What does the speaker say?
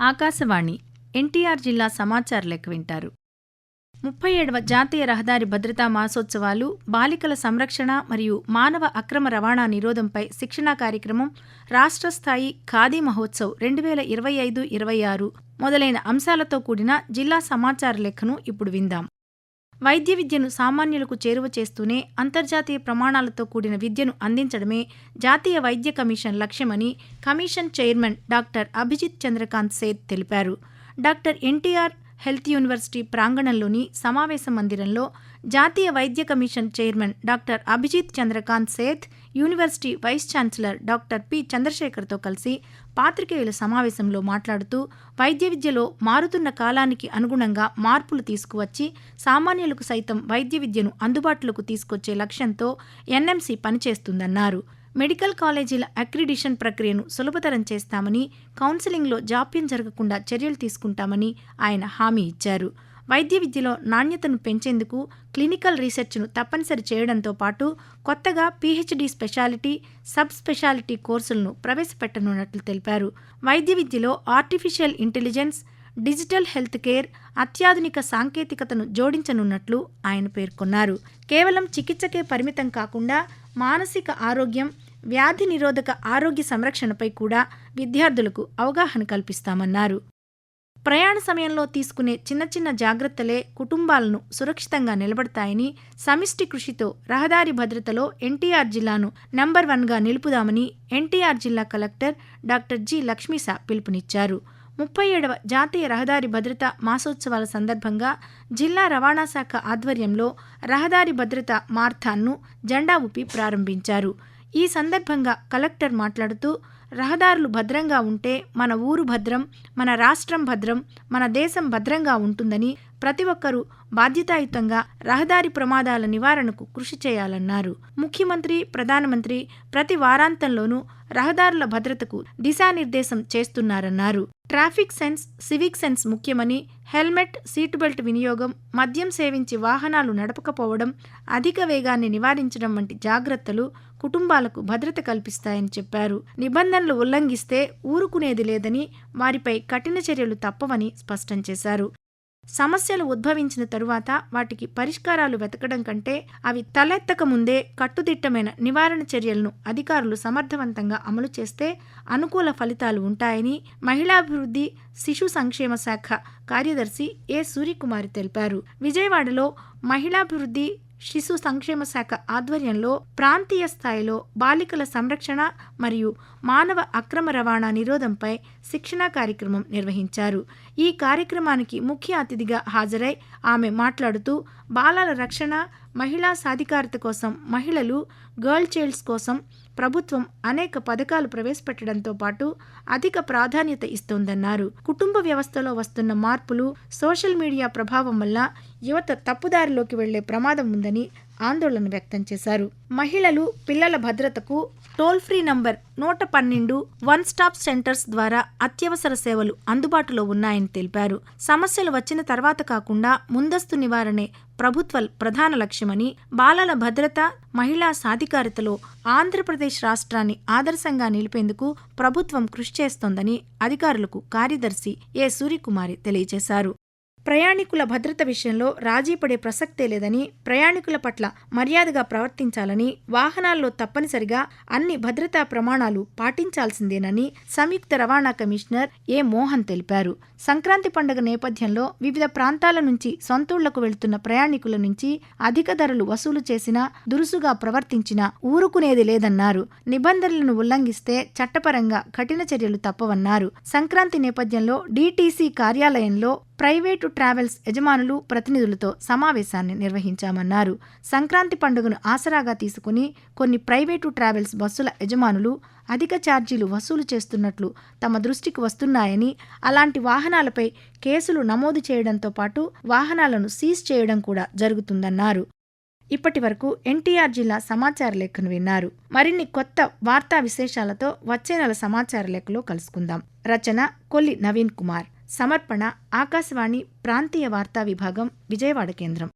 ఆకాశవాణి ఎన్టీఆర్ జిల్లా సమాచార లెక్క వింటారు. ముప్పై ఏడవ జాతీయ రహదారి భద్రతా మాసోత్సవాలు బాలికల సంరక్షణ మరియు మానవ అక్రమ రవాణా నిరోధంపై శిక్షణా కార్యక్రమం రాష్ట్ర స్థాయి ఖాదీ మహోత్సవ్ రెండు వేల ఇరవై ఐదు ఇరవై ఆరు మొదలైన అంశాలతో కూడిన జిల్లా సమాచార లెక్కను ఇప్పుడు విందాం. వైద్య విద్యను సామాన్యులకు చేరువ చేస్తూనే అంతర్జాతీయ ప్రమాణాలతో కూడిన విద్యను అందించడమే జాతీయ వైద్య కమిషన్ లక్ష్యమని commission chairman doctor Abhijit Chandrakant Seth తెలిపారు. డాక్టర్ ఎన్టీఆర్ హెల్త్ యూనివర్సిటీ ప్రాంగణంలోని సమావేశ మందిరంలో జాతీయ వైద్య commission chairman doctor Abhijit Chandrakant Seth university vice chancellor doctor P. చంద్రశేఖర్తో కలిసి పాత్రికేయుల సమావేశంలో మాట్లాడుతూ వైద్య విద్యలో మారుతున్న కాలానికి అనుగుణంగా మార్పులు తీసుకువచ్చి సామాన్యులకు సైతం వైద్య విద్యను అందుబాటులోకి తీసుకొచ్చే లక్ష్యంతో ఎన్ఎంసీ పనిచేస్తుందన్నారు. మెడికల్ కాలేజీల అక్రిడిషన్ ప్రక్రియను సులభతరం చేస్తామని కౌన్సిలింగ్లో జాప్యం జరగకుండా చర్యలు తీసుకుంటామని ఆయన హామీ ఇచ్చారు. వైద్య విద్యలో నాణ్యతను పెంచేందుకు క్లినికల్ రీసెర్చ్ను తప్పనిసరి చేయడంతో పాటు కొత్తగా పీహెచ్డీ స్పెషాలిటీ సబ్ స్పెషాలిటీ కోర్సులను ప్రవేశపెట్టనున్నట్లు తెలిపారు. వైద్య విద్యలో artificial intelligence digital health care అత్యాధునిక సాంకేతికతను జోడించనున్నట్లు ఆయన పేర్కొన్నారు. కేవలం చికిత్సకే పరిమితం కాకుండా మానసిక ఆరోగ్యం వ్యాధి నిరోధక ఆరోగ్య సంరక్షణపై కూడా విద్యార్థులకు అవగాహన కల్పిస్తామన్నారు. ప్రయాణ సమయంలో తీసుకునే చిన్న చిన్న జాగ్రత్తలే కుటుంబాలను సురక్షితంగా నిలబడతాయని సమిష్టి కృషితో రహదారి భద్రతలో ఎన్టీఆర్ జిల్లాను నంబర్ వన్గా నిలుపుదామని ఎన్టీఆర్ జిల్లా కలెక్టర్ డాక్టర్ జి లక్ష్మీసా పిలుపునిచ్చారు. ముప్పై ఏడవ జాతీయ రహదారి భద్రత మాసోత్సవాల సందర్భంగా జిల్లా రవాణా శాఖ ఆధ్వర్యంలో రహదారి భద్రత మార్థాన్ను జెండా ఊపి ప్రారంభించారు. ఈ సందర్భంగా కలెక్టర్ మాట్లాడుతూ రహదారులు భద్రంగా ఉంటే మన ఊరు భద్రం మన రాష్ట్రం భద్రం మన దేశం భద్రంగా ఉంటుందని ప్రతి ఒక్కరూ బాధ్యతాయుతంగా రహదారి ప్రమాదాల నివారణకు కృషి చేయాలన్నారు. ముఖ్యమంత్రి ప్రధానమంత్రి ప్రతి వారాంతంలోనూ రహదారుల భద్రతకు దిశానిర్దేశం చేస్తున్నారన్నారు. ట్రాఫిక్ సెన్స్ సివిక్ సెన్స్ ముఖ్యమని హెల్మెట్ సీటు బెల్ట్ వినియోగం మద్యం సేవించి వాహనాలు నడపకపోవడం అధిక వేగాన్ని నివారించడం వంటి జాగ్రత్తలు కుటుంబాలకు భద్రత కల్పిస్తాయని చెప్పారు. నిబంధనలు ఉల్లంఘిస్తే ఊరుకునేది లేదని వారిపై కఠిన చర్యలు తప్పవని స్పష్టం చేశారు. సమస్యలు ఉద్భవించిన తరువాత వాటికి పరిష్కారాలు వెతకడం కంటే అవి తలెత్తక ముందే కట్టుదిట్టమైన నివారణ చర్యలను అధికారులు సమర్థవంతంగా అమలు చేస్తే అనుకూల ఫలితాలు ఉంటాయని మహిళాభివృద్ధి శిశు సంక్షేమ శాఖ కార్యదర్శి ఏ సూర్యకుమారి తెలిపారు. విజయవాడలో మహిళాభివృద్ధి శిశు సంక్షేమ శాఖ ఆధ్వర్యంలో ప్రాంతీయ స్థాయిలో బాలికల సంరక్షణ మరియు మానవ అక్రమ రవాణా నిరోధంపై శిక్షణా కార్యక్రమం నిర్వహించారు. ఈ కార్యక్రమానికి ముఖ్య అతిథిగా హాజరై ఆమె మాట్లాడుతూ బాలల రక్షణ మహిళా సాధికారత కోసం మహిళలు గర్ల్ చైల్డ్స్ కోసం ప్రభుత్వం అనేక పథకాలు ప్రవేశపెట్టడంతో పాటు అధిక ప్రాధాన్యత ఇస్తోందన్నారు. కుటుంబ వ్యవస్థలో వస్తున్న మార్పులు సోషల్ మీడియా ప్రభావం వల్ల యువత తప్పుదారిలోకి వెళ్ళే ప్రమాదం ఉందని ఆందోళన వ్యక్తం చేశారు. మహిళలు పిల్లల భద్రతకు టోల్ ఫ్రీ నంబర్ నూట పన్నెండు వన్ స్టాప్ సెంటర్స్ ద్వారా అత్యవసర సేవలు అందుబాటులో ఉన్నాయని తెలిపారు. సమస్యలు వచ్చిన తర్వాత కాకుండా ముందస్తు నివారణే ప్రభుత్వ ప్రధాన లక్ష్యమని బాలల భద్రత మహిళా సాధికారితలో ఆంధ్రప్రదేశ్ రాష్ట్రాన్ని ఆదర్శంగా నిలిపేందుకు ప్రభుత్వం కృషి చేస్తోందని అధికారులకు కార్యదర్శి ఏ సూర్యకుమారి తెలియజేశారు. ప్రయాణికుల భద్రత విషయంలో రాజీ పడే ప్రసక్తే లేదని ప్రయాణికుల పట్ల మర్యాదగా ప్రవర్తించాలని వాహనాల్లో తప్పనిసరిగా అన్ని భద్రతా ప్రమాణాలు పాటించాల్సిందేనని సంయుక్త రవాణా కమిషనర్ ఏ మోహన్ తెలిపారు. సంక్రాంతి పండుగ నేపథ్యంలో వివిధ ప్రాంతాల నుంచి సొంతూళ్ళకు వెళ్తున్న ప్రయాణికుల నుంచి అధిక ధరలు వసూలు చేసినా దురుసుగా ప్రవర్తించినా ఊరుకునేది లేదన్నారు. నిబంధనలను ఉల్లంఘిస్తే చట్టపరంగా కఠిన చర్యలు తప్పవన్నారు. సంక్రాంతి నేపథ్యంలో డీటీసీ కార్యాలయంలో ప్రైవేటు ట్రావెల్స్ యజమానులు ప్రతినిధులతో సమావేశాన్ని నిర్వహించామన్నారు. సంక్రాంతి పండుగను ఆసరాగా తీసుకుని కొన్ని ప్రైవేటు ట్రావెల్స్ బస్సుల యజమానులు అధిక ఛార్జీలు వసూలు చేస్తున్నట్లు తమ దృష్టికి వస్తున్నాయని అలాంటి వాహనాలపై కేసులు నమోదు చేయడంతో పాటు వాహనాలను సీజ్ చేయడం కూడా జరుగుతుందన్నారు. ఇప్పటి వరకు ఎన్టీఆర్ జిల్లా సమాచార లేఖను విన్నారు. మరిన్ని కొత్త వార్తా విశేషాలతో వచ్చే నెల సమాచార లేఖలో కలుసుకుందాం. రచన కొల్లి నవీన్ కుమార్. సమర్పణ ఆకాశవాణి ప్రాంతీయ వార్తా విభాగం విజయవాడ కేంద్రం.